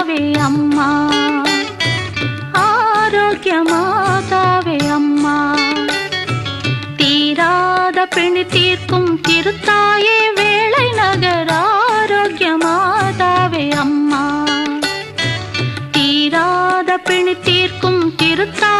மாதாவே அம்மா. ஆரோக்கிய மாதாவே அம்மா. தீராத பிணி தீர்க்கும் திருத்தாயே வேளை நகர் ஆரோக்கிய மாதாவே அம்மா. தீராத பிணி தீர்க்கும் திருத்தா